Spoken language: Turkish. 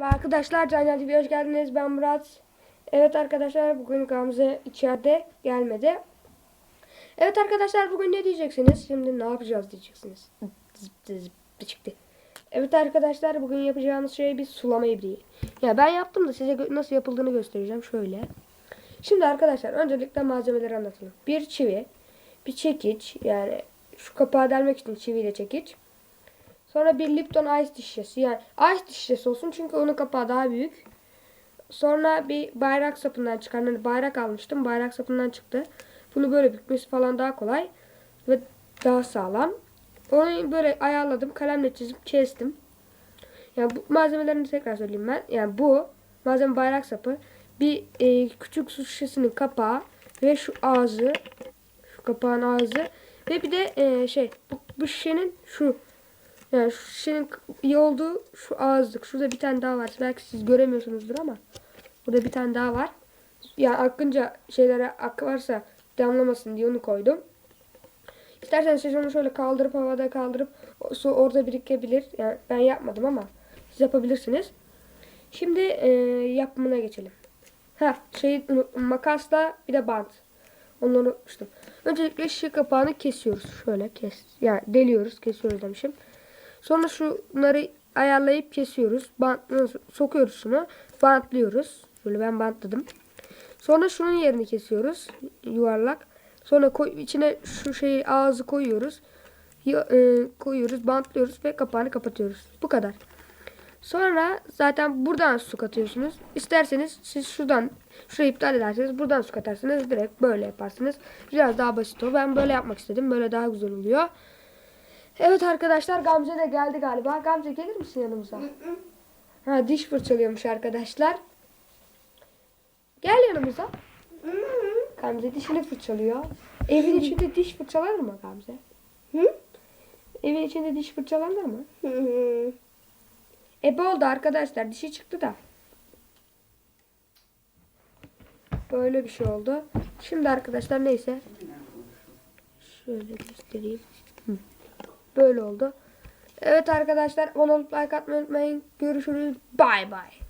Arkadaşlar Can TV'ye hoş geldiniz. Ben Murat. Evet arkadaşlar bugün Gamze içeride gelmedi. Evet arkadaşlar bugün ne diyeceksiniz? Şimdi ne yapacağız diyeceksiniz. Çıktı. Evet arkadaşlar bugün yapacağımız şey bir sulama ibriği. Ya ben yaptım da size nasıl yapıldığını göstereceğim. Şöyle. Şimdi arkadaşlar öncelikle malzemeleri anlatalım. Bir çivi, bir çekiç yani şu kapağı delmek için çiviyle çekiç. Sonra bir Lipton Ice şişesi. Yani Ice şişesi olsun çünkü onun kapağı daha büyük. Sonra bir bayrak sapından çıkan hani bayrak almıştım. Bayrak sapından çıktı. Bunu böyle bükmesi falan daha kolay ve daha sağlam. Onu böyle ayarladım. Kalemle çizip kestim. Yani bu malzemelerini tekrar söyleyeyim ben. Yani bu malzeme bayrak sapı. Bir e, küçük su şişesinin kapağı ve şu ağzı şu kapağın ağzı ve bir de e, şey bu, bu şişenin şu yani şu şişenin iyi olduğu şu ağızlık. Şurada bir tane daha var. Belki siz göremiyorsunuzdur ama burada bir tane daha var. Yani akınca şeylere ak varsa damlamasın diye onu koydum. İsterseniz siz onu şöyle kaldırıp havada kaldırıp su orada birikebilir. Yani ben yapmadım ama siz yapabilirsiniz. Şimdi e, yapımına geçelim. Ha şey makasla bir de bant. Onları unutmuştum. Öncelikle şişe kapağını kesiyoruz. Şöyle kes. Yani deliyoruz, kesiyoruz demişim. Sonra şunları ayarlayıp kesiyoruz. Bantla sokuyoruz şunu. Bantlıyoruz. Şöyle ben bantladım. Sonra şunun yerini kesiyoruz. Yuvarlak. Sonra koy, içine şu şeyi ağzı koyuyoruz. Ya- e, koyuyoruz, bantlıyoruz ve kapağını kapatıyoruz. Bu kadar. Sonra zaten buradan su katıyorsunuz. İsterseniz siz şuradan şurayı iptal ederseniz buradan su katarsınız. Direkt böyle yaparsınız. Biraz daha basit o. Ben böyle yapmak istedim. Böyle daha güzel oluyor. Evet arkadaşlar Gamze de geldi galiba. Gamze gelir misin yanımıza? Ha diş fırçalıyormuş arkadaşlar. Gel yanımıza. Gamze dişini fırçalıyor. Evin içinde diş fırçalanır mı Gamze? Hı? Evin içinde diş fırçalanır mı? Ebe oldu arkadaşlar. Dişi çıktı da. Böyle bir şey oldu. Şimdi arkadaşlar neyse. Şöyle göstereyim. Hı. Böyle oldu. Evet arkadaşlar. Abone olup like atmayı unutmayın. Görüşürüz. Bay bay.